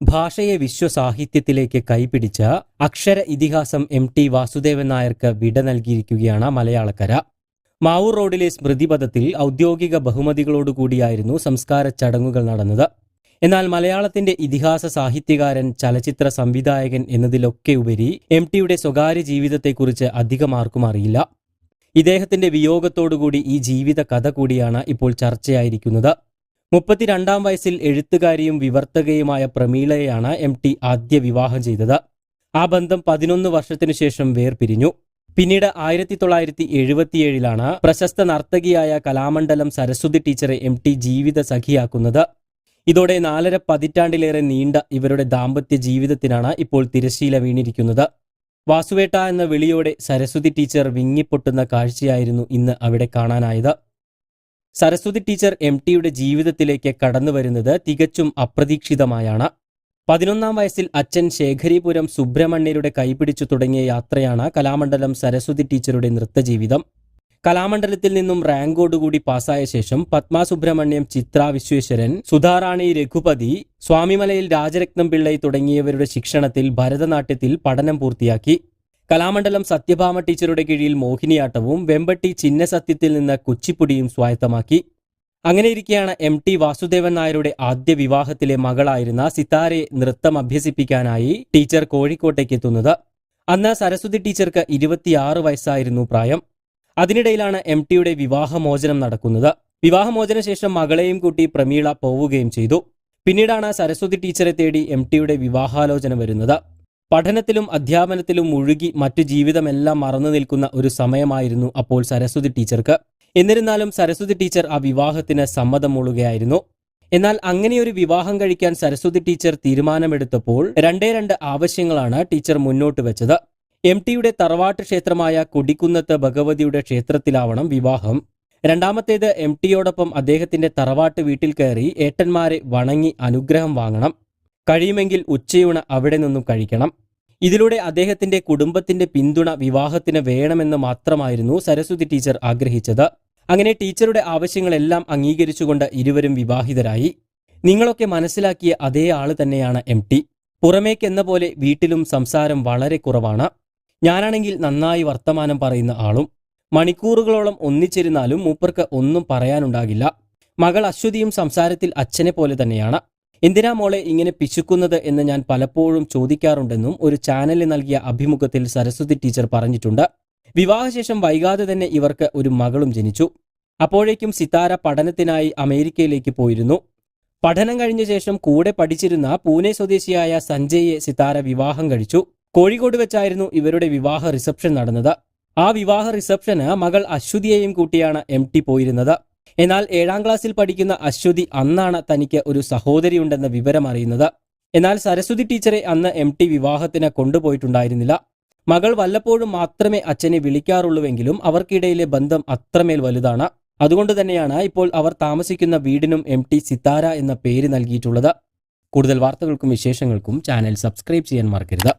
ഭാഷയെ വിശ്വസാഹിത്യത്തിലേക്ക് കൈപിടിച്ച അക്ഷര ഇതിഹാസം എം ടി വാസുദേവൻ നായർക്ക് വിട നൽകിയിരിക്കുകയാണ് മലയാളക്കര. മാവൂർ റോഡിലെ സ്മൃതിപഥത്തിൽ ഔദ്യോഗിക ബഹുമതികളോടുകൂടിയായിരുന്നു സംസ്കാര ചടങ്ങുകൾ നടന്നത്. എന്നാൽ മലയാളത്തിന്റെ ഇതിഹാസ സാഹിത്യകാരൻ ചലച്ചിത്ര സംവിധായകൻ എന്നതിലൊക്കെ ഉപരി എം ടിയുടെ സ്വകാര്യ ജീവിതത്തെക്കുറിച്ച് അധികം ആർക്കും അറിയില്ല. ഇദ്ദേഹത്തിന്റെ വിയോഗത്തോടുകൂടി ഈ ജീവിത കഥ കൂടിയാണ് ഇപ്പോൾ ചർച്ചയായിരിക്കുന്നത്. മുപ്പത്തിരണ്ടാം വയസ്സിൽ എഴുത്തുകാരിയും വിവർത്തകയുമായ പ്രമീളയെയാണ് എം ടി ആദ്യ വിവാഹം ചെയ്തത്. ആ ബന്ധം പതിനൊന്ന് വർഷത്തിനു ശേഷം വേർപിരിഞ്ഞു. പിന്നീട് ആയിരത്തി തൊള്ളായിരത്തി എഴുപത്തിയേഴിലാണ് പ്രശസ്ത നർത്തകിയായ കലാമണ്ഡലം സരസ്വതി ടീച്ചറെ എം ടി ജീവിത സഖിയാക്കുന്നത്. ഇതോടെ നാലര പതിറ്റാണ്ടിലേറെ നീണ്ട ഇവരുടെ ദാമ്പത്യ ജീവിതത്തിനാണ് ഇപ്പോൾ തിരശീല വീണിരിക്കുന്നത്. വാസുവേട്ട എന്ന വിളിയോടെ സരസ്വതി ടീച്ചർ വിങ്ങിപ്പൊട്ടുന്ന കാഴ്ചയായിരുന്നു ഇന്ന് അവിടെ കാണാനായത്. സരസ്വതി ടീച്ചർ എം ടിയുടെ ജീവിതത്തിലേക്ക് കടന്നു വരുന്നത് തികച്ചും അപ്രതീക്ഷിതമായാണ്. പതിനൊന്നാം വയസ്സിൽ അച്ഛൻ ശേഖരിപുരം സുബ്രഹ്മണ്യരുടെ കൈപിടിച്ചു തുടങ്ങിയ യാത്രയാണ് കലാമണ്ഡലം സരസ്വതി ടീച്ചറുടെ നൃത്തജീവിതം. കലാമണ്ഡലത്തിൽ നിന്നും റാങ്കോടുകൂടി പാസായ ശേഷം പത്മ സുബ്രഹ്മണ്യം ചിത്ര വിശ്വേശ്വരൻ സുധാറാണി രഘുപതി സ്വാമിമലയിൽ രാജരത്നം പിള്ളൈ തുടങ്ങിയവരുടെ ശിക്ഷണത്തിൽ ഭരതനാട്യത്തിൽ പഠനം പൂർത്തിയാക്കി. കലാമണ്ഡലം സത്യഭാമ ടീച്ചറുടെ കീഴിൽ മോഹിനിയാട്ടവും വെമ്പട്ടി ചിഹ്നസത്യത്തിൽ നിന്ന് കുച്ചിപ്പുടിയും സ്വായത്തമാക്കി. അങ്ങനെയിരിക്കെയാണ് എം ടി വാസുദേവൻ നായരുടെ ആദ്യ വിവാഹത്തിലെ മകളായിരുന്ന സിതാരെ നൃത്തം അഭ്യസിപ്പിക്കാനായി ടീച്ചർ കോഴിക്കോട്ടേക്ക് എത്തുന്നത് അന്ന് സരസ്വതി ടീച്ചർക്ക് ഇരുപത്തിയാറ് വയസ്സായിരുന്നു പ്രായം. അതിനിടയിലാണ് എം ടിയുടെ വിവാഹമോചനം നടക്കുന്നത്. വിവാഹമോചന ശേഷം മകളെയും കൂട്ടി പ്രമീള പോവുകയും ചെയ്തു. പിന്നീടാണ് സരസ്വതി ടീച്ചറെ തേടി എം ടിയുടെ വിവാഹാലോചന വരുന്നത്. പഠനത്തിലും അധ്യാപനത്തിലും മുഴുകി മറ്റു ജീവിതമെല്ലാം മറന്നു നിൽക്കുന്ന ഒരു സമയമായിരുന്നു അപ്പോൾ സരസ്വതി ടീച്ചർക്ക്. എന്നിരുന്നാലും സരസ്വതി ടീച്ചർ ആ വിവാഹത്തിന് സമ്മതം മൂളുകയായിരുന്നു. എന്നാൽ അങ്ങനെയൊരു വിവാഹം കഴിക്കാൻ സരസ്വതി ടീച്ചർ തീരുമാനമെടുത്തപ്പോൾ രണ്ടേ രണ്ട് ആവശ്യങ്ങളാണ് ടീച്ചർ മുന്നോട്ട് വെച്ചത്. എം ടിയുടെ തറവാട്ട് ക്ഷേത്രമായ കൊടിക്കുന്നത്ത് ഭഗവതിയുടെ ക്ഷേത്രത്തിലാവണം വിവാഹം. രണ്ടാമത്തേത് എം ടിയോടൊപ്പം അദ്ദേഹത്തിന്റെ തറവാട്ട് വീട്ടിൽ കയറി ഏട്ടന്മാരെ വണങ്ങി അനുഗ്രഹം വാങ്ങണം. കഴിയുമെങ്കിൽ ഉച്ചയൂണ് അവിടെ നിന്നും കഴിക്കണം. ഇതിലൂടെ അദ്ദേഹത്തിന്റെ കുടുംബത്തിന്റെ പിന്തുണ വിവാഹത്തിന് വേണമെന്ന് മാത്രമായിരുന്നു സരസ്വതി ടീച്ചർ ആഗ്രഹിച്ചത്. അങ്ങനെ ടീച്ചറുടെ ആവശ്യങ്ങളെല്ലാം അംഗീകരിച്ചുകൊണ്ട് ഇരുവരും വിവാഹിതരായി. നിങ്ങളൊക്കെ മനസ്സിലാക്കിയ അതേ ആൾ തന്നെയാണ് എം ടി. പുറമേക്കെന്ന പോലെ വീട്ടിലും സംസാരം വളരെ കുറവാണ്. ഞാനാണെങ്കിൽ നന്നായി വർത്തമാനം പറയുന്ന ആളും മണിക്കൂറുകളോളം ഒന്നിച്ചിരുന്നാലും മൂപ്പർക്ക് ഒന്നും പറയാനുണ്ടാകില്ല. മകൾ അശ്വതിയും സംസാരത്തിൽ അച്ഛനെ പോലെ തന്നെയാണ്. എന്തിനാ മോളെ ഇങ്ങനെ പിശുക്കുന്നത് എന്ന് ഞാൻ പലപ്പോഴും ചോദിക്കാറുണ്ടെന്നും ഒരു ചാനലിൽ നൽകിയ അഭിമുഖത്തിൽ സരസ്വതി ടീച്ചർ പറഞ്ഞിട്ടുണ്ട്. വിവാഹശേഷം വൈകാതെ തന്നെ ഇവർക്ക് ഒരു മകളും ജനിച്ചു. അപ്പോഴേക്കും സിതാര പഠനത്തിനായി അമേരിക്കയിലേക്ക് പോയിരുന്നു. പഠനം കഴിഞ്ഞ ശേഷം കൂടെ പഠിച്ചിരുന്ന പൂനെ സ്വദേശിയായ സഞ്ജയെ സിതാര വിവാഹം കഴിച്ചു. കോഴിക്കോട് വെച്ചായിരുന്നു ഇവരുടെ വിവാഹ റിസപ്ഷൻ നടന്നത്. ആ വിവാഹ റിസപ്ഷന് മകൾ അശ്വതിയെയും കൂട്ടിയാണ് എം ടി പോയിരുന്നത്. എന്നാൽ ഏഴാം ക്ലാസ്സിൽ പഠിക്കുന്ന അശ്വതി അന്നാണ് തനിക്ക് ഒരു സഹോദരിയുണ്ടെന്ന വിവരം അറിയുന്നത്. എന്നാൽ സരസ്വതി ടീച്ചറെ അന്ന് എം ടി വിവാഹത്തിന് കൊണ്ടുപോയിട്ടുണ്ടായിരുന്നില്ല. മകൾ വല്ലപ്പോഴും മാത്രമേ അച്ഛനെ വിളിക്കാറുള്ളൂവെങ്കിലും അവർക്കിടയിലെ ബന്ധം അത്രമേൽ വലുതാണ്. അതുകൊണ്ട് തന്നെയാണ് ഇപ്പോൾ അവർ താമസിക്കുന്ന വീടിനും എം ടി സിത്താര എന്ന പേര് നൽകിയിട്ടുള്ളത്. കൂടുതൽ വാർത്തകൾക്കും വിശേഷങ്ങൾക്കും ചാനൽ സബ്സ്ക്രൈബ് ചെയ്യാൻ മറക്കരുത്.